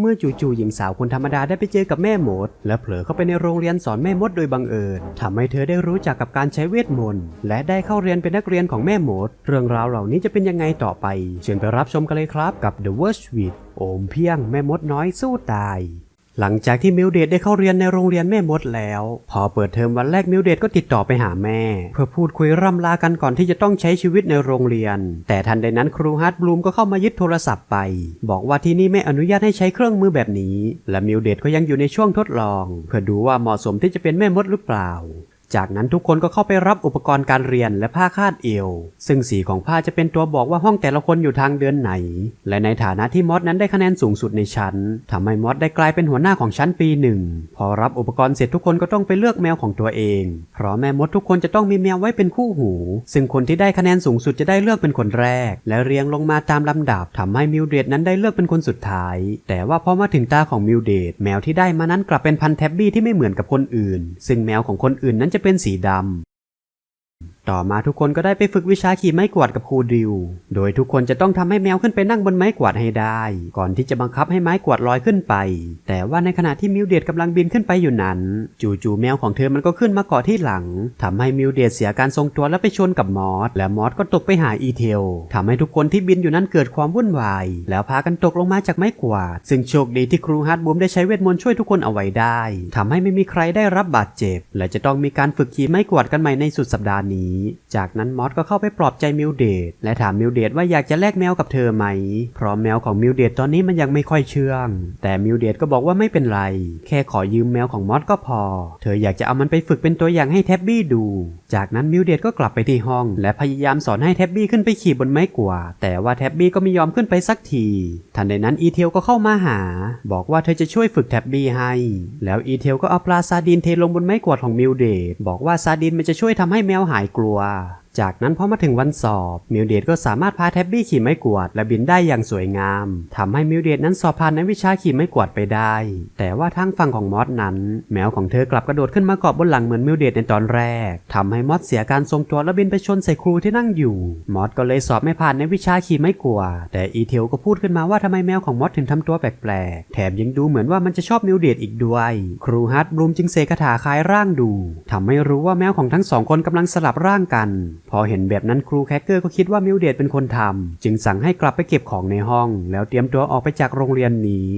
เมื่อจู่ๆหญิงสาวคนธรรมดาได้ไปเจอกับแม่มด และเผลอเข้าไปในโรงเรียนสอนแม่มดโดยบังเอิญทำให้เธอได้รู้จักกับการใช้เวทมนต์และได้เข้าเรียนเป็นนักเรียนของแม่มด เรื่องราวเหล่านี้จะเป็นยังไงต่อไป เชิญไปรับชมกันเลยครับกับ The Worst with โอมเพียงแม่มดน้อยสู้ตาย หลังจากที่มิวเดตได้เข้าเรียนในโรงเรียนแม่มดแล้ว พอเปิดเทอมวันแรกมิวเดตก็ติดต่อไปหาแม่ เพื่อพูดคุยร่ำลากันก่อนที่จะต้องใช้ชีวิตในโรงเรียน แต่ทันใดนั้นครูฮาร์ดบลูมก็เข้ามายึดโทรศัพท์ไป บอกว่าที่นี่ไม่อนุญาตให้ใช้เครื่องมือแบบนี้ และมิวเดตก็ยังอยู่ในช่วงทดลอง เพื่อดูว่าเหมาะสมที่จะเป็นแม่มดหรือเปล่า จากนั้นทุกคนก็เข้าไปรับอุปกรณ์การเรียนและผ้าคาดเอว ซึ่งสีของผ้าจะเป็นตัวบอกว่าห้องแต่ละคนอยู่ทางเดินไหน และในฐานะที่มอสนั้นได้คะแนนสูงสุดในชั้นทำให้มอสได้กลายเป็นหัวหน้าของชั้นปีหนึ่ง พอรับอุปกรณ์เสร็จทุกคนก็ต้องไปเลือกแมวของตัวเอง เพราะแม่มดทุกคนจะต้องมีแมวไว้เป็นคู่หู ซึ่งคนที่ได้คะแนนสูงสุดจะได้เลือกเป็นคนแรก และเรียงลงมาตามลำดับทำให้มิวเดตนั้นได้เลือกเป็นคนสุดท้าย แต่ว่าพอมาถึงตาของมิวเดตแมวที่ได้มานั้นกลับเป็นพันแท็บบี้ที่ไม่เหมือนกับคนอื่น ซึ่งแมวของคนอื่นนั้นจะเป็นสีดำ ต่อมาทุกคนก็ได้ไปฝึกวิชาขี่ไม้กวาดกับครูดิว โดยทุกคนจะต้องทำให้แมวขึ้นไปนั่งบนไม้กวาดให้ได้ ก่อนที่จะบังคับให้ไม้กวาดลอยขึ้นไป แต่ว่าในขณะที่มิวเดียตกำลังบินขึ้นไปอยู่นั้น จู่ๆแมวของเธอมันก็ขึ้นมาเกาะที่หลังทำให้มิวเดตเสียการทรงตัวและไปชนกับมอส และมอสก็ตกไปหาอีเทลทำให้ทุกคนที่บินอยู่นั้นเกิดความวุ่นวาย แล้วพากันตกลงมาจากไม้กวาด ซึ่งโชคดีที่ครูฮาร์ดบูมได้ใช้เวทมนต์ช่วยทุกคนเอาไว้ได้ทำให้ไม่มีใครได้รับบาดเจ็บ และจะต้องมีการฝึกขี่ไม้กวาดกันใหม่ในสุดสัปดาห์นี้จากนั้นมอสก็เข้าไปปลอบใจมิวเดตและถามมิวเดตว่าอยากจะแลกแมวกับเธอไหม เพราะแมวของมิวเดตตอนนี้มันยังไม่ค่อยเชื่อง แต่มิวเดตก็บอกว่าไม่เป็นไร แค่ขอยืมแมวของมอสก็พอ เธออยากจะเอามันไปฝึกเป็นตัวอย่างให้แท็บบี้ดู จากนั้นมิวเดตก็กลับไปที่ห้อง และพยายามสอนให้แท็บบี้ขึ้นไปขี่บนไม้กวาดแต่ว่าแท็บบี้ก็ไม่ยอมขึ้นไปสักที ทันใดนั้นอีเทลก็เข้ามาหา บอกว่าเธอจะช่วยฝึกแท็บบี้ให้ แล้วอีเทลก็เอาปลาซาดีนเทลงบนไม้กวาดของมิวเดตบอกว่าซาดีนมันจะช่วยทำให้แมวหายกลัว哇。 จากนั้นพอมาถึงวันสอบ มิวเดตก็สามารถพาแท็บบี้ขี่ไม้กวาดและบินได้อย่างสวยงามทำให้มิวเดตนั้นสอบผ่านในวิชาขี่ไม้กวาดไปได้ แต่ว่าทางฝั่งของมอสนั้น แมวของเธอกลับกระโดดขึ้นมาเกาะบนหลังเหมือนมิวเดตในตอนแรกทำให้มอสเสียการทรงตัวและบินไปชนใส่ครูที่นั่งอยู่ มอสก็เลยสอบไม่ผ่านในวิชาขี่ไม้กวาดแต่อีเทลก็พูดขึ้นมาว่าทำไมแมวของมอสถึงทำตัวแปลกๆ แถมยังดูเหมือนว่ามันจะชอบมิวเดตอีกด้วย ครูฮาร์ดบลูมจึงเสกคาถาคลายร่างดูทำให้รู้ว่าแมวของทั้งสองคนกำลังสลับร่างกันพอเห็นแบบนั้นครูแคคเกอร์ก็คิดว่ามิวเดตเป็นคนทำจึงสั่งให้กลับไปเก็บของในห้อง แล้วเตรียมตัวออกไปจากโรงเรียนนี้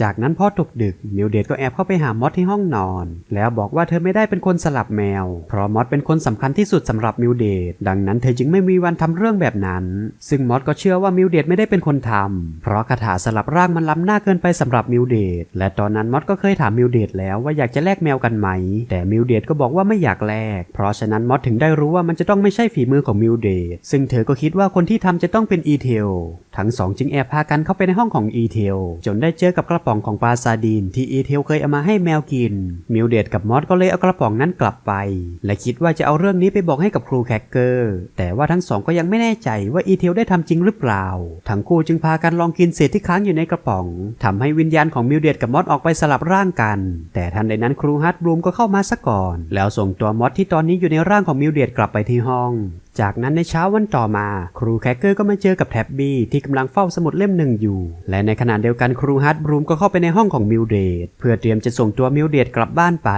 จากนั้นพอตกดึก มิวเดตก็แอบเข้าไปหามอสที่ห้องนอน แล้วบอกว่าเธอไม่ได้เป็นคนสลับแมว เพราะมอสเป็นคนสำคัญที่สุดสำหรับมิวเดตดังนั้นเธอจึงไม่มีวันทำเรื่องแบบนั้น ซึ่งมอสก็เชื่อว่ามิวเดตไม่ได้เป็นคนทำเพราะคาถาสลับร่างมันล้ำหน้าเกินไปสำหรับมิวเดตและตอนนั้นมอสก็เคยถามมิวเดตแล้วว่าอยากจะแลกแมวกันไหม แต่มิวเดตก็บอกว่าไม่อยากแลก เพราะฉะนั้นมอสถึงได้รู้ว่ามันจะต้องไม่ใช่ฝีมือของมิวเดตซึ่งเธอก็คิดว่าคนที่ทำจะต้องเป็นอีเทล ทั้งสองจึงแอบพากันเข้าไปในห้องของอีเทลจนได้เจอกับกระป๋องของปลาซาดีนที่อีเทลเคยเอามาให้แมวกิน มิวเดตกับมอสก็เลยเอากระป๋องนั้นกลับไป และคิดว่าจะเอาเรื่องนี้ไปบอกให้กับครูแคคเกอร์ แต่ว่าทั้งสองก็ยังไม่แน่ใจว่าอีเทลได้ทำจริงหรือเปล่า ทั้งคู่จึงพากันลองกินเศษที่ค้างอยู่ในกระป๋องทำให้วิญญาณของมิวเดตกับมอสออกไปสลับร่างกัน แต่ทันใดนั้นครูฮาร์ดบลูมก็เข้ามาซะก่อน แล้วส่งตัวมอสที่ตอนนี้อยู่ในร่างของมิวเดตกลับไปที่ห้อง จากนั้นในเช้าวันต่อมา ครูแคคเกอร์ก็มาเจอกับแท็บบี้ที่กำลังเฝ้าสมุดเล่มหนึ่งอยู่ และในขณะเดียวกันครูฮาร์ดบรูมก็เข้าไปในห้องของมิวเดตเพื่อเตรียมจะส่งตัวมิวเดตกลับบ้านไป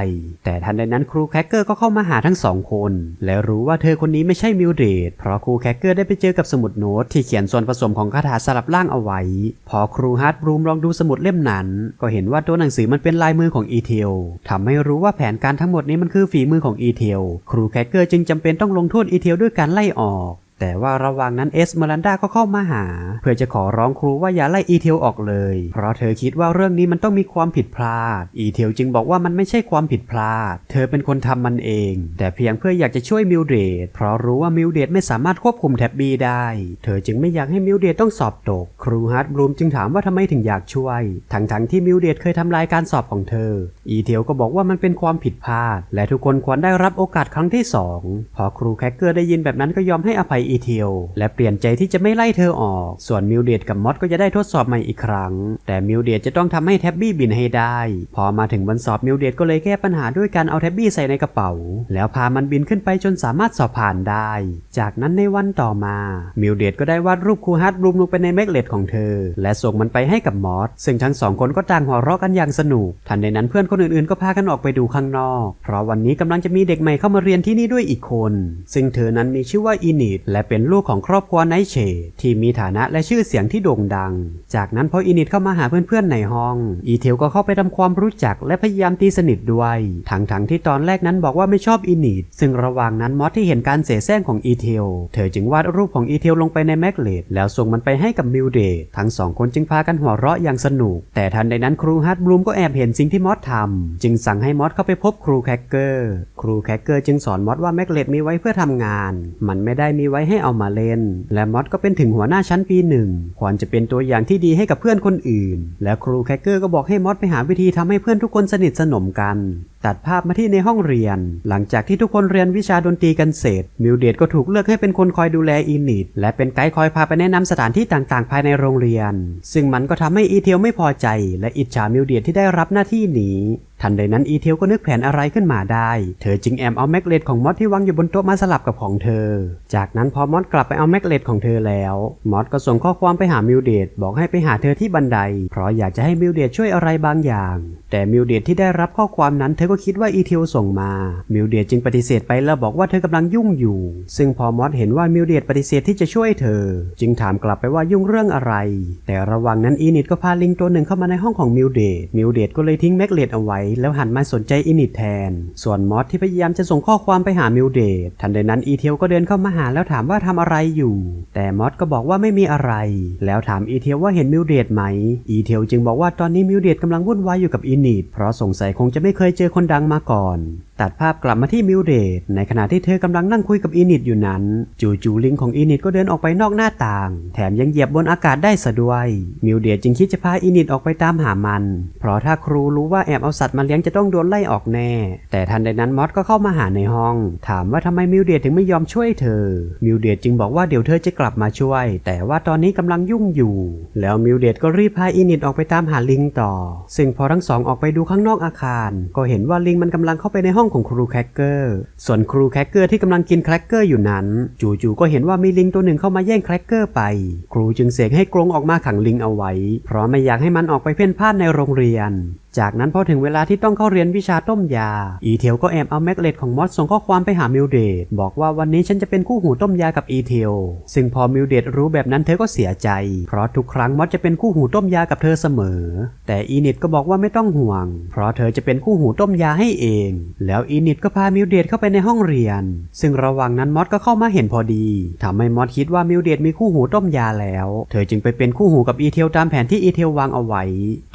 แต่ทันใดนั้นครูแคคเกอร์ก็เข้ามาหาทั้งสองคน และรู้ว่าเธอคนนี้ไม่ใช่มิวเดตเพราะครูแคคเกอร์ได้ไปเจอกับสมุดโน้ตที่เขียนส่วนผสมของคาถาสลับร่างเอาไว้ พอครูฮาร์ดบรูมลองดูสมุดเล่มนั้น ก็เห็นว่าตัวหนังสือมันเป็นลายมือของอีเทลทำให้รู้ว่าแผนการทั้งหมดนี้มันคือฝีมือของอีเทลครูแคคเกอร์จึงจำเป็นต้องลงโทษอีเทลด้วยการไล่ออก แต่ว่าระหว่างนั้นเอสเมรันดาก็เข้ามาหา เพื่อจะขอร้องครูว่าอย่าไล่อีเทลออกเลย เพราะเธอคิดว่าเรื่องนี้มันต้องมีความผิดพลาด อีเทลจึงบอกว่ามันไม่ใช่ความผิดพลาด เธอเป็นคนทำมันเอง แต่เพียงเพื่ออยากจะช่วยมิวเดตเพราะรู้ว่ามิวเดตไม่สามารถควบคุมแท็บบี้ได้ เธอจึงไม่อยากให้มิวเดตต้องสอบตก ครูฮาร์ดบลูมจึงถามว่าทำไมถึงอยากช่วย ทั้งๆทที่มิวเดตเคยทำลายการสอบของเธอ อีเทลก็บอกว่ามันเป็นความผิดพลาด และทุกคนควรได้รับโอกาสครั้งที่สองพอครูแคคเกอร์ได้ยินแบบนั้นก็ยอมให้อภัยอีอีเทลและเปลี่ยนใจที่จะไม่ไล่เธอออก ส่วนมิวเดดกับมอสก็จะได้ทดสอบใหม่อีกครั้ง แต่มิวเดดจะต้องทำให้แท็บบี้บินให้ได้ พอมาถึงวันสอบมิวเดดก็เลยแก้ปัญหาด้วยการเอาแท็บบี้ใส่ในกระเป๋า แล้วพามันบินขึ้นไปจนสามารถสอบผ่านได้ จากนั้นในวันต่อมามิวเดดก็ได้วาดรูปครูฮาร์ดบลูมลงไปในแมกเลตของเธอ และส่งมันไปให้กับมอสซึ่งทั้งสองคนก็ต่างหัวเราะกันอย่างสนุก ทันใดนั้นเพื่อนคนอื่นๆก็พากันออกไปดูข้างนอก เพราะวันนี้กำลังจะมีเด็กใหม่เข้ามาเรียนที่นี่ด้วยอีกคน ซึ่งเธอนั้นมีชื่อว่าอินิดและเป็นลูกของครอบครัวไนเชที่มีฐานะและชื่อเสียงที่โด่งดัง จากนั้นพออินิดเข้ามาหาเพื่อนๆในห้อง อีเทลก็เข้าไปทำความรู้จักและพยายามตีสนิทด้วย ทั้งๆที่ตอนแรกนั้นบอกว่าไม่ชอบอินิดซึ่งระหว่างนั้นมอสที่เห็นการเสแสร้งของอีเทล เธอจึงวาดรูปของอีเทลลงไปในแมกเลตแล้วส่งมันไปให้กับมิลเดดทั้งสองคนจึงพากันหัวเราะอย่างสนุก แต่ทันใดนั้นครูฮาร์ดบลูมก็แอบเห็นสิ่งที่มอสทำจึงสั่งให้มอสเข้าไปพบครูแคคเกอร์ ครูแคคเกอร์จึงสอนมอสว่าแมกเลตมีไว้เพื่อทำงาน มันไม่ได้มีไว้ให้เอามาเล่น และมอสก็เป็นถึงหัวหน้าชั้นปีหนึ่งควรจะเป็นตัวอย่างที่ดีให้กับเพื่อนคนอื่น และครูแคคเกอร์ก็บอกให้มอสไปหาวิธีทำให้เพื่อนทุกคนสนิทสนมกัน ตัดภาพมาที่ในห้องเรียน หลังจากที่ทุกคนเรียนวิชาดนตรีกันเสร็จ มิวเดดก็ถูกเลือกให้เป็นคนคอยดูแลอีนิดและเป็นไกด์คอยพาไปแนะนำสถานที่ต่างๆ ภายในโรงเรียน ซึ่งมันก็ทำให้อีเทลไม่พอใจ และอิจฉามิวเดดที่ได้รับหน้าที่นี้ทันใดนั้นอีเทลก็นึกแผนอะไรขึ้นมาได้ เธอจึงแอมเอาแมกเลตของมอสที่วางอยู่บนโต๊ะมาสลับกับของเธอ จากนั้นพอมอสกลับไปเอาแมกเลตของเธอแล้ว มอสก็ส่งข้อความไปหามิวเดดบอกให้ไปหาเธอที่บันได เพราะอยากจะให้มิวเดดช่วยอะไรบางอย่าง แต่มิวเดดที่ได้รับข้อความนั้นเธอก็็คิดว่าอีเทลส่งมา มิวเดดจึงปฏิเสธไปแล้วบอกว่าเธอกำลังยุ่งอยู่ ซึ่งพอมอสเห็นว่ามิวเดดปฏิเสธที่จะช่วยเธอ จึงถามกลับไปว่ายุ่งเรื่องอะไร แต่ระหว่างนั้นอีนิดก็พาลิงตัวหนึ่งเข้ามาในห้องของมิวเดดมิวเดดก็เลยทิ้งแมกเลตเอาไว้ แล้วหันมาสนใจอีนิดแทน ส่วนมอสที่พยายามจะส่งข้อความไปหามิวเดดทันใดนั้นอีเทลก็เดินเข้ามาหาแล้วถามว่าทำอะไรอยู่ แต่มอสก็บอกว่าไม่มีอะไร แล้วถามอีเทลว่าเห็นมิวเดดไหม อีเทลจึงบอกว่าตอนนี้มิวเดดกำลังวุ่นวายอยู่กับอีนิดเพราะสงสัยคงจะไม่เคยเจอคนดังมาก่อน ตัดภาพกลับมาที่มิวเดดในขณะที่เธอกำลังนั่งคุยกับอีนิดอยู่นั้น จู่ๆลิงของอีนิดก็เดินออกไปนอกหน้าต่าง แถมยังเหยียบบนอากาศได้ซะด้วย มิวเดดจึงคิดจะพาอีนิดออกไปตามหามัน เพราะถ้าครูรู้ว่าแอบเอาสัตว์มาเลี้ยงจะต้องโดนไล่ออกแน่ แต่ทันใดนั้นมอสก็เข้ามาหาในห้อง ถามว่าทำไมมิวเดดถึงไม่ยอมช่วยเธอ มิวเดดจึงบอกว่าเดี๋ยวเธอจะกลับมาช่วย แต่ว่าตอนนี้กำลังยุ่งอยู่ แล้วมิวเดดก็รีบพาอีนิดออกไปตามหาลิงต่อ ซึ่งพอทั้งสองออกไปดูข้างนอกอาคาร ก็เห็นว่าลิงมันกำลังเข้าไปในห้องของครูแคคเกอร์ ส่วนครูแคคเกอร์ที่กำลังกินแคคเกอร์อยู่นั้น จู่ๆก็เห็นว่ามีลิงตัวหนึ่งเข้ามาแย่งแคคเกอร์ไป ครูจึงเสกให้กรงออกมาขังลิงเอาไว้ เพราะไม่อยากให้มันออกไปเพ่นพ่านในโรงเรียน จากนั้นพอถึงเวลาที่ต้องเข้าเรียนวิชาต้มยา อีเทลก็แอบเอาแมกเลตของมอสส่งข้อความไปหามิลเดดบอกว่าวันนี้ฉันจะเป็นคู่หูต้มยากับอีเทลซึ่งพอมิลเดดรู้แบบนั้นเธอก็เสียใจ เพราะทุกครั้งมอสจะเป็นคู่หูต้มยากับเธอเสมอ แต่อีนิดก็บอกว่าไม่ต้องห่วง เพราะเธอจะเป็นคู่หูต้มยาให้เอง แล้วอีนิดก็พามิลเดดเข้าไปในห้องเรียน ซึ่งระหว่างนั้นมอสก็เข้ามาเห็นพอดีทำให้มอสคิดว่ามิลเดดมีคู่หูต้มยาแล้ว เธอจึงไปเป็นคู่หูกับอีเทลตามแผนที่อีเทลวางเอาไว้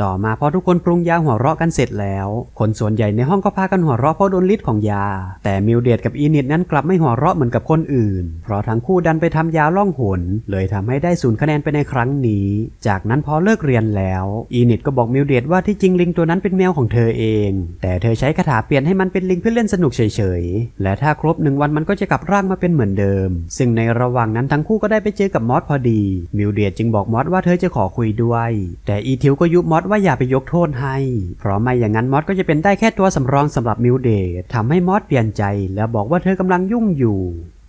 ต่อมาพอทุกคนปรุงยาหัวัวเราะกันเสร็จแล้ว คนส่วนใหญ่ในห้องก็พากันหัวเราะเพราะโดนฤทธิ์ของยา แต่มิลเดียดกับอีนิดนั้นกลับไม่หัวเราะเหมือนกับคนอื่น เพราะทั้งคู่ดันไปทำยาล่องหน เลยทำให้ได้ศูนย์คะแนนไปในครั้งนี้ จากนั้นพอเลิกเรียนแล้ว อีนิดก็บอกมิลเดียดว่าที่จริงลิงตัวนั้นเป็นแมวของเธอเอง แต่เธอใช้คาถาเปลี่ยนให้มันเป็นลิงเพื่อเล่นสนุกเฉยๆ และถ้าครบหนึ่งวันมันก็จะกลับร่างมาเป็นเหมือนเดิม ซึ่งในระหว่างนั้นทั้งคู่ก็ได้ไปเจอกับมอสพอดี มิลเดดจึงบอกมอสว่าเธอจะขอคุยด้วย แต่อีทิวก็ยุบมอสว่าอย่าไปยกโทษให้เพราะไม่อย่างนั้นมอสก็จะเป็นได้แค่ตัวสำรองสำหรับมิวเดดทำให้มอสเปลี่ยนใจ แล้วบอกว่าเธอกำลังยุ่งอยู่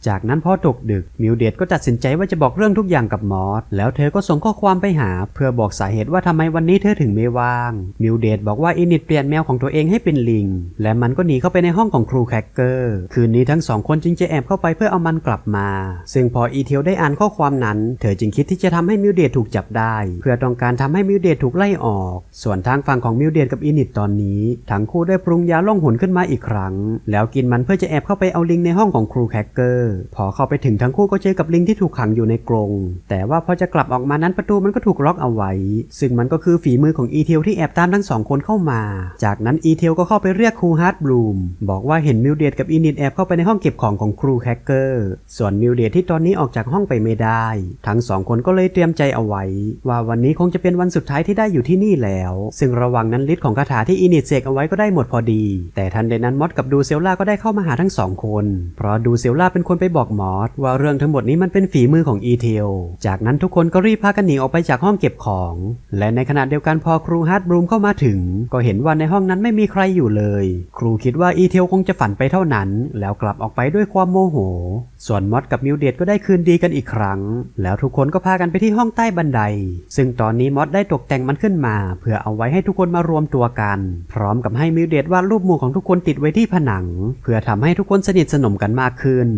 จากนั้นพอตกดึกมิวเดดก็ตัดสินใจว่าจะบอกเรื่องทุกอย่างกับมอสแล้วเธอก็ส่งข้อความไปหา เพื่อบอกสาเหตุว่าทำไมวันนี้เธอถึงไม่ว่าง มิวเดดบอกว่าอินิดเปลี่ยนแมวของตัวเองให้เป็นลิง และมันก็หนีเข้าไปในห้องของครูแคคเกอร์ คืนนี้ทั้งสองคนจึงจะแอบเข้าไปเพื่อเอามันกลับมา ซึ่งพออีเทลได้อ่านข้อความนั้น เธอจึงคิดที่จะทำให้มิวเดดถูกจับได้ เพื่อต้องการทำให้มิวเดดถูกไล่ออก ส่วนทางฝั่งของมิวเดดกับอินิดตอนนี้ทั้งคู่ได้ปรุงยาล่องหนขึ้นมาอีกครั้ง แล้วกินมันเพื่อจะแอบเข้าไปเอาลิงในห้องของครูแคคเกอร์พอเข้าไปถึงทั้งคู่ก็เจอกับลิงที่ถูกขังอยู่ในกรงแต่ว่าพอจะกลับออกมานั้นประตูมันก็ถูกล็อกเอาไว้ ซึ่งมันก็คือฝีมือของอีเทลที่แอบตามทั้งสองคนเข้ามา จากนั้นอีเทลก็เข้าไปเรียกครูฮาร์ดบลูมบอกว่าเห็นมิวเดดกับอีนิดแอบเข้าไปในห้องเก็บของของครูแคคเกอร์ส่วนมิวเดดที่ตอนนี้ออกจากห้องไปไม่ได้ ทั้งสองคนก็เลยเตรียมใจเอาไว้ ว่าวันนี้คงจะเป็นวันสุดท้ายที่ได้อยู่ที่นี่แล้ว ซึ่งระหว่างนั้นฤทธิ์ของคาถาที่อีนิดเสกเอาไว้ก็ได้หมดพอดี แต่ทันใดนั้นมอสกับดูเซลล่าก็ได้เข้ามาหาทั้งสองคน เพราะดูเซลล่าเป็นคนไปบอกมอสว่าเรื่องทั้งหมดนี้มันเป็นฝีมือของอีเทล จากนั้นทุกคนก็รีบพากันหนีออกไปจากห้องเก็บของ และในขณะเดียวกันพอครูฮาร์ดบรูมเข้ามาถึง ก็เห็นว่าในห้องนั้นไม่มีใครอยู่เลย ครูคิดว่าอีเทลคงจะฝันไปเท่านั้น แล้วกลับออกไปด้วยความโมโห ส่วนมอสกับมิวเดตก็ได้คืนดีกันอีกครั้ง แล้วทุกคนก็พากันไปที่ห้องใต้บันได ซึ่งตอนนี้มอสได้ตกแต่งมันขึ้นมา เพื่อเอาไว้ให้ทุกคนมารวมตัวกัน พร้อมกับให้มิวเดตวาดรูปหมู่ของทุกคนติดไว้ที่ผนัง เพื่อทำให้ทุกคนสนิทสนมกันมากขึ้น